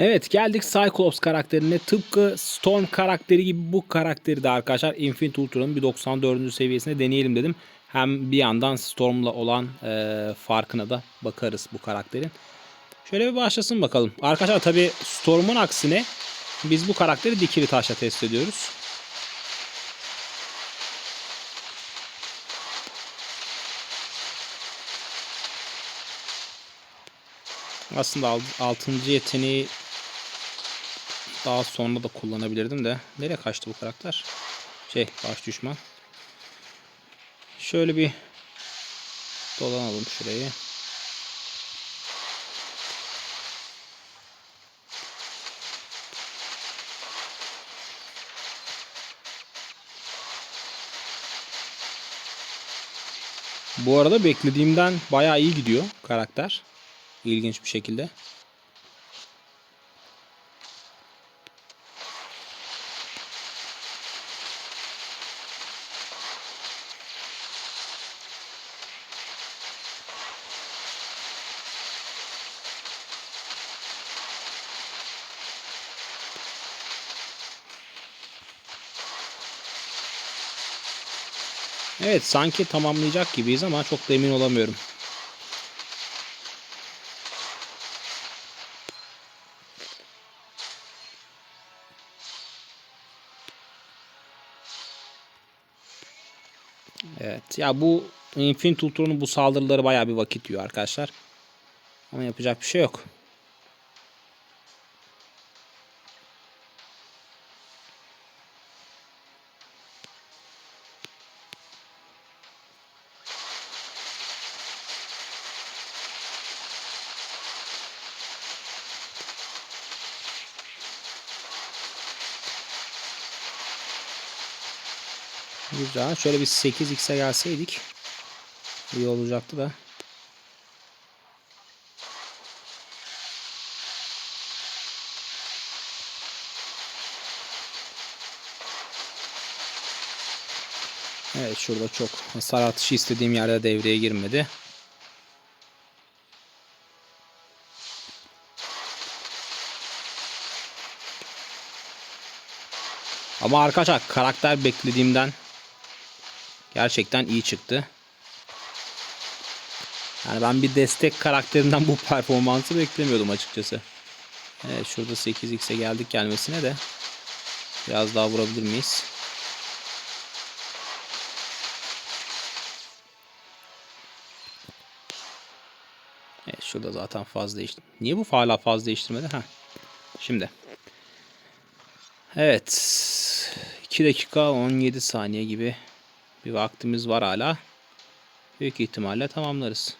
Evet geldik Cyclops karakterine. Tıpkı Storm karakteri gibi bu karakteri de arkadaşlar Infinite Ultra'nın bir 94. seviyesine deneyelim dedim. Hem bir yandan Storm'la olan e, farkına da bakarız bu karakterin. Şöyle bir başlasın bakalım. Arkadaşlar tabi Storm'un aksine biz bu karakteri dikili taşla test ediyoruz. Aslında 6. yeteneği daha sonra da kullanabilirdim de. Nereye kaçtı bu karakter? Şey baş düşman. Şöyle bir dolanalım şurayı. Bu arada beklediğimden bayağı iyi gidiyor karakter. İlginç bir şekilde. Evet sanki tamamlayacak gibiyiz ama çok da emin olamıyorum. Evet ya bu Infinite Ultron'un bu saldırıları bayağı bir vakit yiyor arkadaşlar. Ama yapacak bir şey yok. Güzel. Şöyle bir 8x'e gelseydik iyi olacaktı da. Evet şurada çok hasar atışı istediğim yerde devreye girmedi. Ama arkadaşlar karakter beklediğimden gerçekten iyi çıktı. Yani ben bir destek karakterinden bu performansı beklemiyordum açıkçası. Evet şurada 8x'e geldik gelmesine de biraz daha vurabilir miyiz? Evet şurada zaten faz değişti. Niye bu hala faz değiştirmedi? Ha. Şimdi. Evet. 2 dakika 17 saniye gibi bir vaktimiz var hala. Büyük ihtimalle tamamlarız.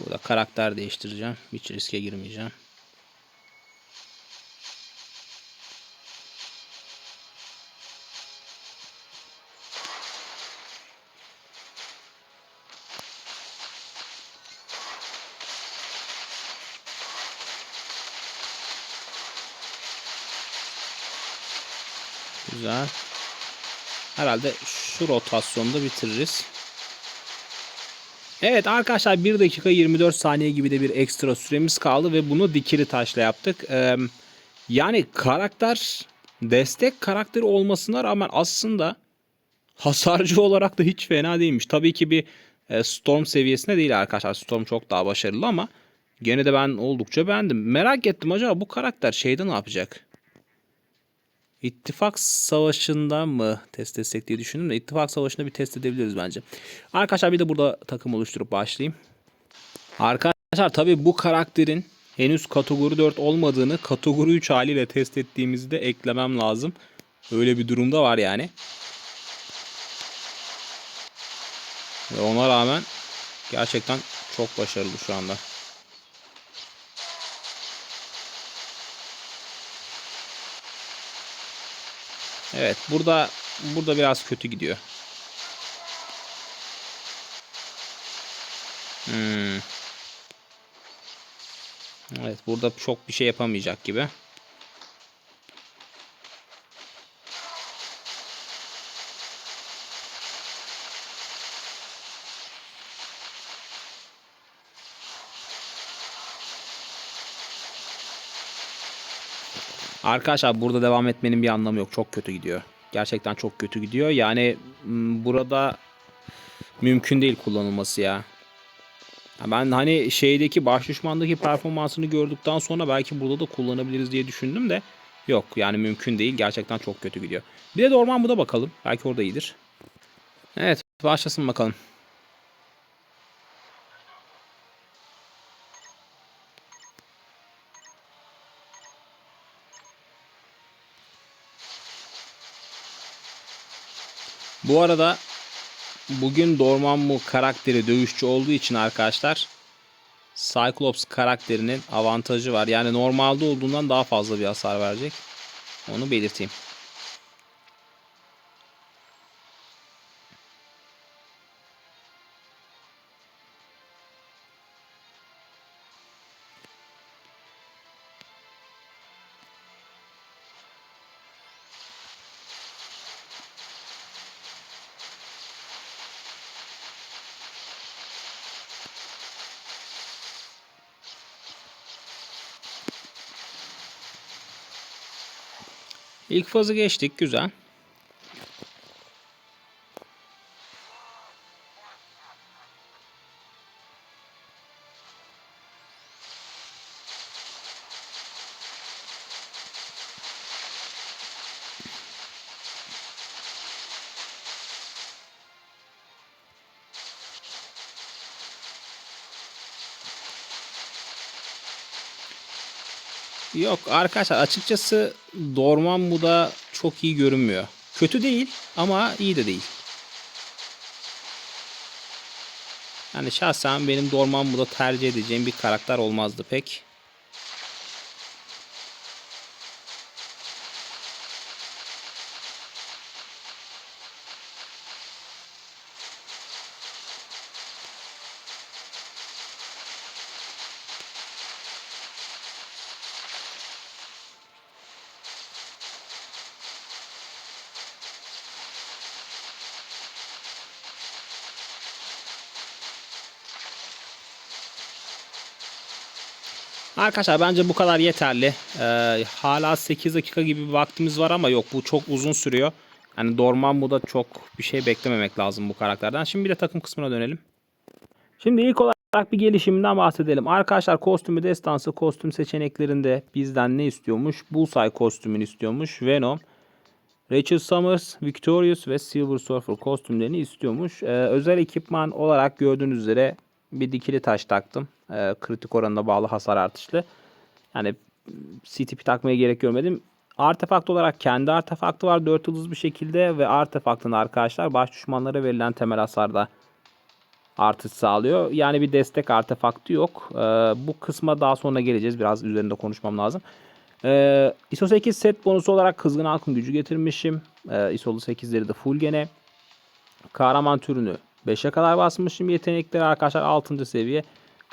Burada karakter değiştireceğim. Hiç riske girmeyeceğim. Güzel. Herhalde şu rotasyonda bitiririz. Evet arkadaşlar 1 dakika 24 saniye gibi de bir ekstra süremiz kaldı ve bunu dikili taşla yaptık. Ee, yani karakter destek karakteri olmasına rağmen aslında hasarcı olarak da hiç fena değilmiş. Tabii ki bir Storm seviyesinde değil arkadaşlar. Storm çok daha başarılı ama gene de ben oldukça beğendim. Merak ettim acaba bu karakter şeyde ne yapacak? İttifak Savaşı'nda mı test etsek diye düşündüm de İttifak Savaşı'nda bir test edebiliriz bence. Arkadaşlar bir de burada takım oluşturup başlayayım. Arkadaşlar tabi bu karakterin henüz kategori 4 olmadığını kategori 3 haliyle test ettiğimizde eklemem lazım. Öyle bir durumda var yani. Ve ona rağmen gerçekten çok başarılı şu anda. Evet burada burada biraz kötü gidiyor. Hmm. Evet burada çok bir şey yapamayacak gibi. Arkadaşlar burada devam etmenin bir anlamı yok. Çok kötü gidiyor. Gerçekten çok kötü gidiyor. Yani burada mümkün değil kullanılması ya. Ben hani şeydeki baş düşmandaki performansını gördükten sonra belki burada da kullanabiliriz diye düşündüm de yok yani mümkün değil. Gerçekten çok kötü gidiyor. Bir de Dorman bu bakalım. Belki orada iyidir. Evet başlasın bakalım. Bu arada bugün Dormammu karakteri dövüşçü olduğu için arkadaşlar Cyclops karakterinin avantajı var. Yani normalde olduğundan daha fazla bir hasar verecek. Onu belirteyim. İlk fazı geçtik. Güzel. Yok arkadaşlar açıkçası Dormammu da çok iyi görünmüyor. Kötü değil ama iyi de değil. Yani şahsen benim Dormammu'da tercih edeceğim bir karakter olmazdı pek. Arkadaşlar bence bu kadar yeterli. Ee, hala 8 dakika gibi bir vaktimiz var ama yok bu çok uzun sürüyor. Yani Dormammu'da çok bir şey beklememek lazım bu karakterden. Şimdi bir de takım kısmına dönelim. Şimdi ilk olarak bir gelişiminden bahsedelim. Arkadaşlar kostümü destansı kostüm seçeneklerinde bizden ne istiyormuş? Bullseye kostümünü istiyormuş. Venom, Rachel Summers, Victorious ve Silver Surfer kostümlerini istiyormuş. Ee, özel ekipman olarak gördüğünüz üzere bir dikili taş taktım. Ee, kritik oranına bağlı hasar artışlı. Yani CTP takmaya gerek görmedim. Artefakt olarak kendi artefaktı var 4 yıldız bir şekilde ve artefaktın arkadaşlar baş düşmanlara verilen temel hasarda artış sağlıyor. Yani bir destek artefaktı yok. Ee, bu kısma daha sonra geleceğiz. Biraz üzerinde konuşmam lazım. Ee, ISO 8 set bonusu olarak kızgın halkın gücü getirmişim. Ee, ISO'lu 8'leri de full gene. Kahraman türünü 5'e kadar basmışım. Yetenekleri arkadaşlar 6. seviye.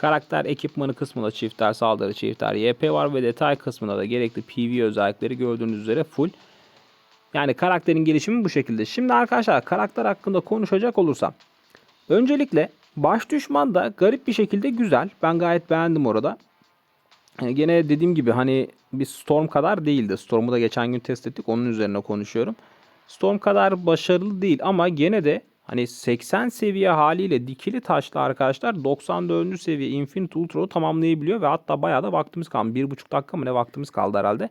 Karakter ekipmanı kısmında çifter saldırı, çifter YP var ve detay kısmında da gerekli PV özellikleri gördüğünüz üzere full. Yani karakterin gelişimi bu şekilde. Şimdi arkadaşlar karakter hakkında konuşacak olursam. Öncelikle baş düşman da garip bir şekilde güzel. Ben gayet beğendim orada. E, Gene dediğim gibi hani bir Storm kadar değildi. Storm'u da geçen gün test ettik. Onun üzerine konuşuyorum. Storm kadar başarılı değil ama gene de hani 80 seviye haliyle dikili taşlı arkadaşlar 94. seviye Infinite Ultra'yı tamamlayabiliyor ve hatta bayağı da vaktimiz kaldı. 1,5 dakika mı ne vaktimiz kaldı herhalde.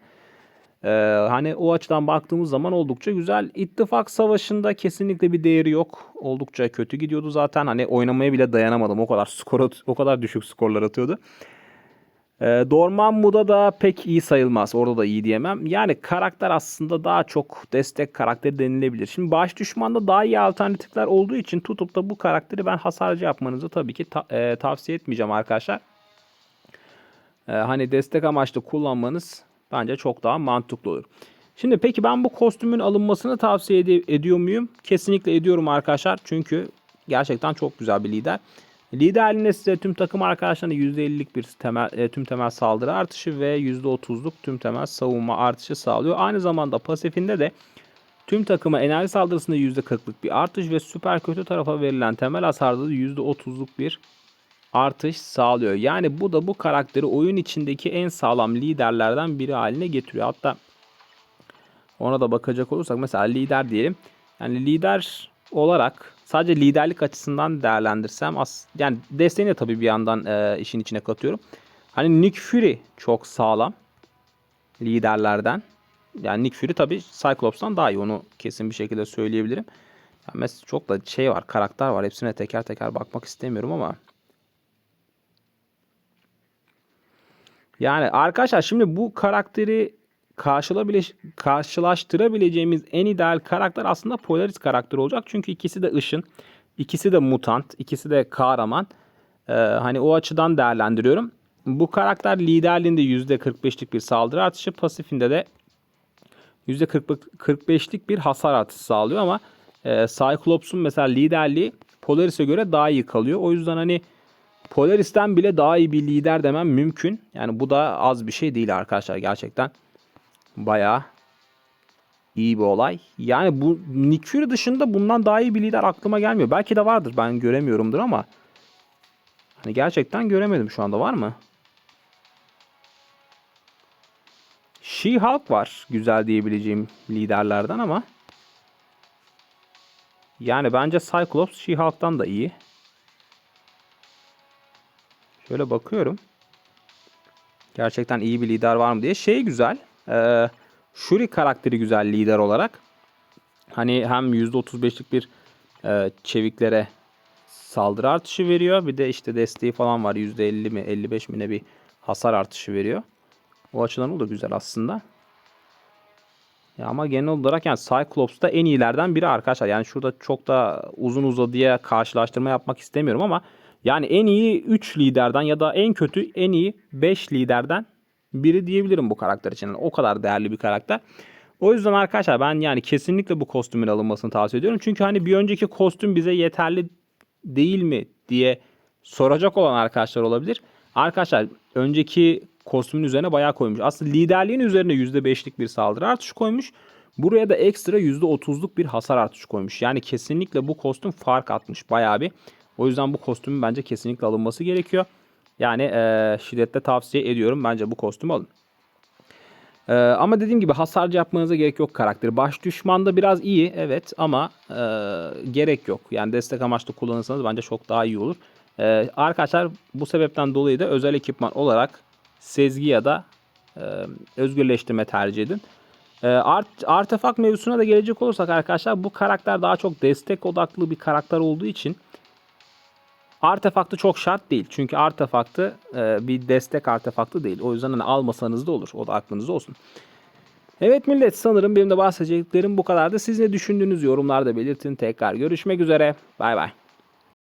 Ee, hani o açıdan baktığımız zaman oldukça güzel. İttifak savaşında kesinlikle bir değeri yok. Oldukça kötü gidiyordu zaten. Hani oynamaya bile dayanamadım. O kadar skor o kadar düşük skorlar atıyordu. Ee, Dormammu'da da pek iyi sayılmaz. Orada da iyi diyemem. Yani karakter aslında daha çok destek karakteri denilebilir. Şimdi baş düşmanda daha iyi alternatifler olduğu için tutup da bu karakteri ben hasarcı yapmanızı tabii ki ta- e, tavsiye etmeyeceğim arkadaşlar. Ee, hani destek amaçlı kullanmanız bence çok daha mantıklı olur. Şimdi peki ben bu kostümün alınmasını tavsiye ede- ediyor muyum? Kesinlikle ediyorum arkadaşlar. Çünkü gerçekten çok güzel bir lider. Liderliğinde size tüm takım arkadaşlarına %50'lik bir temel, e, tüm temel saldırı artışı ve %30'luk tüm temel savunma artışı sağlıyor. Aynı zamanda pasifinde de tüm takıma enerji saldırısında %40'lık bir artış ve süper kötü tarafa verilen temel hasarda da %30'luk bir artış sağlıyor. Yani bu da bu karakteri oyun içindeki en sağlam liderlerden biri haline getiriyor. Hatta ona da bakacak olursak mesela lider diyelim. Yani lider olarak sadece liderlik açısından değerlendirsem as yani desteğini de tabii bir yandan e, işin içine katıyorum. Hani Nick Fury çok sağlam liderlerden. Yani Nick Fury tabii Cyclops'tan daha iyi onu kesin bir şekilde söyleyebilirim. Yani mesela çok da şey var, karakter var. Hepsine teker teker bakmak istemiyorum ama Yani arkadaşlar şimdi bu karakteri karşılaştırabileceğimiz en ideal karakter aslında Polaris karakteri olacak. Çünkü ikisi de ışın, ikisi de mutant, ikisi de kahraman. Ee, hani o açıdan değerlendiriyorum. Bu karakter liderliğinde %45'lik bir saldırı artışı, pasifinde de %45'lik bir hasar artışı sağlıyor ama e, Cyclops'un mesela liderliği Polaris'e göre daha iyi kalıyor. O yüzden hani Polaris'ten bile daha iyi bir lider demem mümkün. Yani bu da az bir şey değil arkadaşlar gerçekten. Bayağı iyi bir olay. Yani bu Nick Fury dışında bundan daha iyi bir lider aklıma gelmiyor. Belki de vardır ben göremiyorumdur ama hani gerçekten göremedim şu anda var mı? She-Hulk var güzel diyebileceğim liderlerden ama yani bence Cyclops She-Hulk'tan da iyi. Şöyle bakıyorum. Gerçekten iyi bir lider var mı diye. Şey güzel. E, Shuri karakteri güzel lider olarak. Hani hem %35'lik bir e, çeviklere saldırı artışı veriyor. Bir de işte desteği falan var. %50 mi 55 mi ne bir hasar artışı veriyor. O açıdan o da güzel aslında. Ya ama genel olarak yani Cyclops da en iyilerden biri arkadaşlar. Yani şurada çok da uzun uzadıya karşılaştırma yapmak istemiyorum ama yani en iyi 3 liderden ya da en kötü en iyi 5 liderden biri diyebilirim bu karakter için. O kadar değerli bir karakter. O yüzden arkadaşlar ben yani kesinlikle bu kostümün alınmasını tavsiye ediyorum. Çünkü hani bir önceki kostüm bize yeterli değil mi diye soracak olan arkadaşlar olabilir. Arkadaşlar önceki kostümün üzerine bayağı koymuş. Aslında liderliğin üzerine %5'lik bir saldırı artışı koymuş. Buraya da ekstra %30'luk bir hasar artışı koymuş. Yani kesinlikle bu kostüm fark atmış bayağı bir. O yüzden bu kostümün bence kesinlikle alınması gerekiyor. Yani e, şiddetle tavsiye ediyorum. Bence bu kostümü alın. E, ama dediğim gibi hasarcı yapmanıza gerek yok karakteri. Baş düşmanda biraz iyi evet ama e, gerek yok. Yani destek amaçlı kullanırsanız bence çok daha iyi olur. E, arkadaşlar bu sebepten dolayı da özel ekipman olarak sezgi ya da e, özgürleştirme tercih edin. E, art, artefakt mevzusuna da gelecek olursak arkadaşlar bu karakter daha çok destek odaklı bir karakter olduğu için Artefaktı çok şart değil. Çünkü artefaktı e, bir destek artefaktı değil. O yüzden hani almasanız da olur. O da aklınızda olsun. Evet millet sanırım benim de bahsedeceklerim bu kadardı. Siz ne düşündüğünüz yorumlarda belirtin. Tekrar görüşmek üzere. Bay bay.